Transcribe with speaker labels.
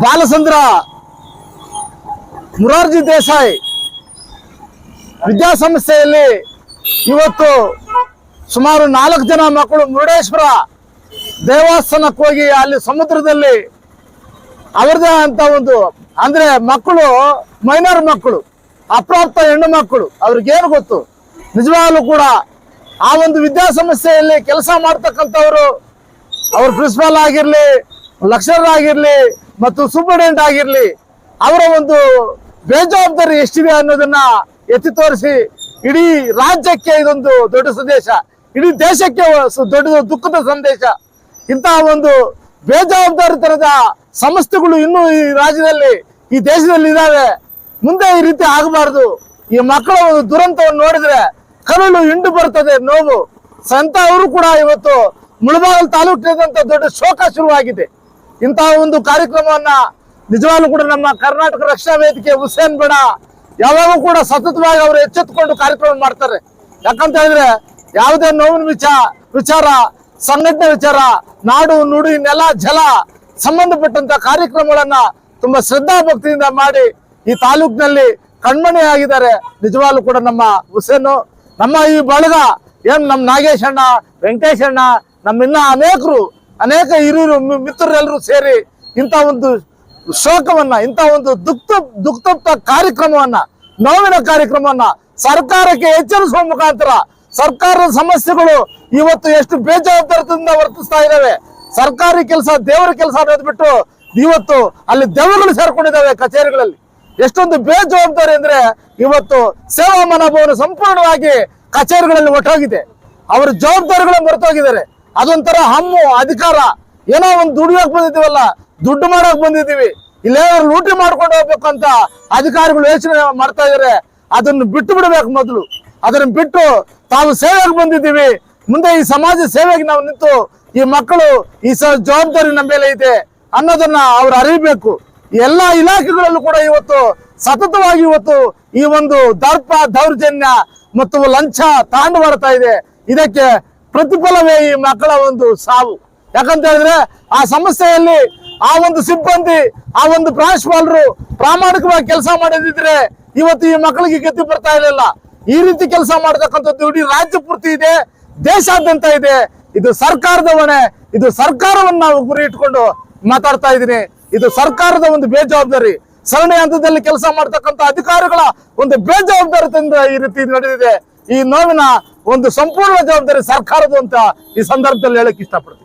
Speaker 1: ಬಾಲಚಂದ್ರ ಮುರಾರ್ಜಿ ದೇಸಾಯಿ ವಿದ್ಯಾಸಂಸ್ಥೆಯಲ್ಲಿ ಇವತ್ತು ಸುಮಾರು ನಾಲ್ಕು ಜನ ಮಕ್ಕಳು ಮುರುಡೇಶ್ವರ ದೇವಸ್ಥಾನಕ್ಕೆ ಹೋಗಿ ಅಲ್ಲಿ ಸಮುದ್ರದಲ್ಲಿ ಅವರದೇ ಅಂತ ಒಂದು, ಅಂದ್ರೆ ಮಕ್ಕಳು ಮೈನರ್ ಮಕ್ಕಳು, ಅಪ್ರಾಪ್ತ ಹೆಣ್ಣು ಮಕ್ಕಳು, ಅವ್ರಿಗೇನು ಗೊತ್ತು? ನಿಜವಾಗ್ಲೂ ಕೂಡ ಆ ಒಂದು ವಿದ್ಯಾಸಂಸ್ಥೆಯಲ್ಲಿ ಕೆಲಸ ಮಾಡ್ತಕ್ಕಂಥವ್ರು ಅವ್ರ ಪ್ರಿನ್ಸಿಪಾಲ್ ಆಗಿರ್ಲಿ ಲೆಕ್ಚರರ್ ಆಗಿರ್ಲಿ ಮತ್ತು ಸೂಪರ್ಡೆಂಟ್ ಆಗಿರಲಿ, ಅವರ ಒಂದು ಬೇಜವಾಬ್ದಾರಿ ಎಷ್ಟಿದೆ ಅನ್ನೋದನ್ನ ಎತ್ತಿ ತೋರಿಸಿ, ಇಡೀ ರಾಜ್ಯಕ್ಕೆ ಇದೊಂದು ದೊಡ್ಡ ಸಂದೇಶ. ಇಡೀ ದೇಶಕ್ಕೆ ದೊಡ್ಡ ದುಃಖದ ಸಂದೇಶ. ಇಂತಹ ಒಂದು ಬೇಜವಾಬ್ದಾರಿತನದ ಸಂಸ್ಥೆಗಳು ಇನ್ನೂ ಈ ರಾಜ್ಯದಲ್ಲಿ, ಈ ದೇಶದಲ್ಲಿ ಇದ್ದಾವೆ ಮುಂದೆ ಈ ರೀತಿ ಆಗಬಾರ್ದು. ಈ ಮಕ್ಕಳ ಒಂದು ದುರಂತವನ್ನು ನೋಡಿದ್ರೆ ಕರುಳು ಹಿಂಡು ಬರ್ತದೆ ನೋವು. ಸಂತ ಅವರು ಕೂಡ ಇವತ್ತು ಮುಳಬಾಗಲ್ ತಾಲೂಕಿನಂತ ದೊಡ್ಡ ಶೋಕ ಶುರುವಾಗಿದೆ. ಇಂತಹ ಒಂದು ಕಾರ್ಯಕ್ರಮವನ್ನ ನಿಜವಾಗ್ಲೂ ಕೂಡ ನಮ್ಮ ಕರ್ನಾಟಕ ರಕ್ಷಣಾ ವೇದಿಕೆ ಹುಸೇನ್ ಬೇಡ, ಯಾವಾಗೂ ಕೂಡ ಸತತವಾಗಿ ಅವರು ಎಚ್ಚೆತ್ತುಕೊಂಡು ಕಾರ್ಯಕ್ರಮ ಮಾಡ್ತಾರೆ. ಯಾಕಂತ ಹೇಳಿದ್ರೆ ಯಾವುದೇ ನೋವಿನ ವಿಚಾರ ವಿಚಾರ, ಸಂಘಟನೆ ವಿಚಾರ, ನಾಡು, ನುಡಿ, ನೆಲ, ಜಲ ಸಂಬಂಧಪಟ್ಟಂತ ಕಾರ್ಯಕ್ರಮಗಳನ್ನ ತುಂಬಾ ಶ್ರದ್ಧಾ ಭಕ್ತಿಯಿಂದ ಮಾಡಿ ಈ ತಾಲೂಕಿನಲ್ಲಿ ಕಣ್ಮಣಿ ಆಗಿದ್ದಾರೆ ನಿಜವಾಗ್ಲೂ ಕೂಡ ನಮ್ಮ ಹುಸೇನ್, ನಮ್ಮ ಈ ಬಳಗ, ಏನ್ ನಮ್ಮ ನಾಗೇಶ್ ಅಣ್ಣ ವೆಂಕಟೇಶ್ ಅಣ್ಣ ನಮ್ಮಿನ್ನ ಅನೇಕರು ಅನೇಕ ಹಿರಿಯರು ಮಿತ್ರರೆಲ್ಲರೂ ಸೇರಿ ಇಂಥ ಒಂದು ಶೋಕವನ್ನ, ಇಂಥ ಒಂದು ದುಃಖ ದುಃಖತಪ್ತ ಕಾರ್ಯಕ್ರಮವನ್ನ, ನೋವಿನ ಕಾರ್ಯಕ್ರಮವನ್ನ ಸರ್ಕಾರಕ್ಕೆ ಎಚ್ಚರಿಸುವ ಮುಖಾಂತರ ಸರ್ಕಾರದ ಸಮಸ್ಯೆಗಳು ಇವತ್ತು ಎಷ್ಟು ಬೇಜವಾಬ್ದಾರದಿಂದ ವರ್ತಿಸ್ತಾ ಇದ್ದಾವೆ. ಸರ್ಕಾರಿ ಕೆಲಸ, ದೇವರ ಕೆಲಸ ಅನ್ನೋದು ಬಿಟ್ಟು ಇವತ್ತು ಅಲ್ಲಿ ದೇವರುಗಳು ಸೇರ್ಕೊಂಡಿದ್ದಾವೆ ಕಚೇರಿಗಳಲ್ಲಿ. ಎಷ್ಟೊಂದು ಬೇಜವಾಬ್ದಾರಿ ಅಂದ್ರೆ ಇವತ್ತು ಸೇವಾ ಮನೋಭಾವನೆ ಸಂಪೂರ್ಣವಾಗಿ ಕಚೇರಿಗಳಲ್ಲಿ ಒಟ್ಟೋಗಿದೆ. ಅವರ ಜವಾಬ್ದಾರಿಗಳನ್ನ ಮರೆತೋಗಿದ್ದಾರೆ. ಅದೊಂಥರ ಹಮ್ಮು, ಅಧಿಕಾರ. ಏನೋ ಒಂದು ದುಡಿಯೋಕ್ ಬಂದಿದ್ದೀವಲ್ಲ, ದುಡ್ಡು ಮಾಡಕ್ ಬಂದಿದ್ದೀವಿ. ಇಲ್ಲೇ ಲೂಟಿ ಮಾಡ್ಕೊಂಡು ಹೋಗ್ಬೇಕು ಅಂತ ಅಧಿಕಾರಿಗಳು ಯೋಚನೆ ಮಾಡ್ತಾ ಇದಾರೆ. ಅದನ್ನು ಬಿಟ್ಟು ಬಿಡಬೇಕು ಮೊದಲು. ಅದನ್ನ ಬಿಟ್ಟು ತಾವು ಸೇವೆಗೆ ಬಂದಿದ್ದೀವಿ. ಮುಂದೆ ಈ ಸಮಾಜ ಸೇವೆಗೆ ನಾವು ನಿಂತು ಈ ಮಕ್ಕಳು ಈ ಸ ಜವಾಬ್ದಾರಿ ನಮ್ಮ ಮೇಲೆ ಇದೆ ಅನ್ನೋದನ್ನ ಅವ್ರು ಅರಿಬೇಕು. ಎಲ್ಲಾ ಇಲಾಖೆಗಳಲ್ಲೂ ಕೂಡ ಇವತ್ತು ಸತತವಾಗಿ ಇವತ್ತು ಈ ಒಂದು ದರ್ಪ ದೌರ್ಜನ್ಯ ಮತ್ತು ಲಂಚ ತಾಂಡು ಬರ್ತಾ ಇದೆ. ಇದಕ್ಕೆ ಪ್ರತಿಫಲವೇ ಈ ಮಕ್ಕಳ ಒಂದು ಸಾವು. ಯಾಕಂತ ಹೇಳಿದ್ರೆ ಆ ಸಮಸ್ಯೆಯಲ್ಲಿ ಆ ಒಂದು ಸಿಬ್ಬಂದಿ, ಆ ಒಂದು ಪ್ರಾಂಶುಪಾಲರು ಪ್ರಾಮಾಣಿಕವಾಗಿ ಕೆಲಸ ಮಾಡದಿದ್ರೆ ಇವತ್ತು ಈ ಮಕ್ಕಳಿಗೆ ಗತಿ ಬರ್ತಾ ಇರಲಿಲ್ಲ. ಈ ರೀತಿ ಕೆಲಸ ಮಾಡತಕ್ಕಂಥದ್ದು ಇಡೀ ರಾಜ್ಯ ಪೂರ್ತಿ ಇದೆ, ದೇಶಾದ್ಯಂತ ಇದೆ. ಇದು ಸರ್ಕಾರದ ಹೊಣೆ, ಇದು ಸರ್ಕಾರವನ್ನು ನಾವು ಗುರಿ ಇಟ್ಕೊಂಡು ಮಾತಾಡ್ತಾ ಇದ್ದೀನಿ. ಇದು ಸರ್ಕಾರದ ಒಂದು ಬೇಜವಾಬ್ದಾರಿ. ಸರಣಿ ಹಂತದಲ್ಲಿ ಕೆಲಸ ಮಾಡ್ತಕ್ಕಂಥ ಅಧಿಕಾರಿಗಳ ಒಂದು ಬೇಜವಾಬ್ದಾರಿಯಿಂದ ಈ ರೀತಿ ನಡೆದಿದೆ. ಈ ನೋವಿನ ಒಂದು ಸಂಪೂರ್ಣ ಜವಾಬ್ದಾರಿ ಸರ್ಕಾರದ ಅಂತ ಈ ಸಂದರ್ಭದಲ್ಲಿ ಹೇಳಕ್ ಇಷ್ಟಪಡ್ತೀನಿ.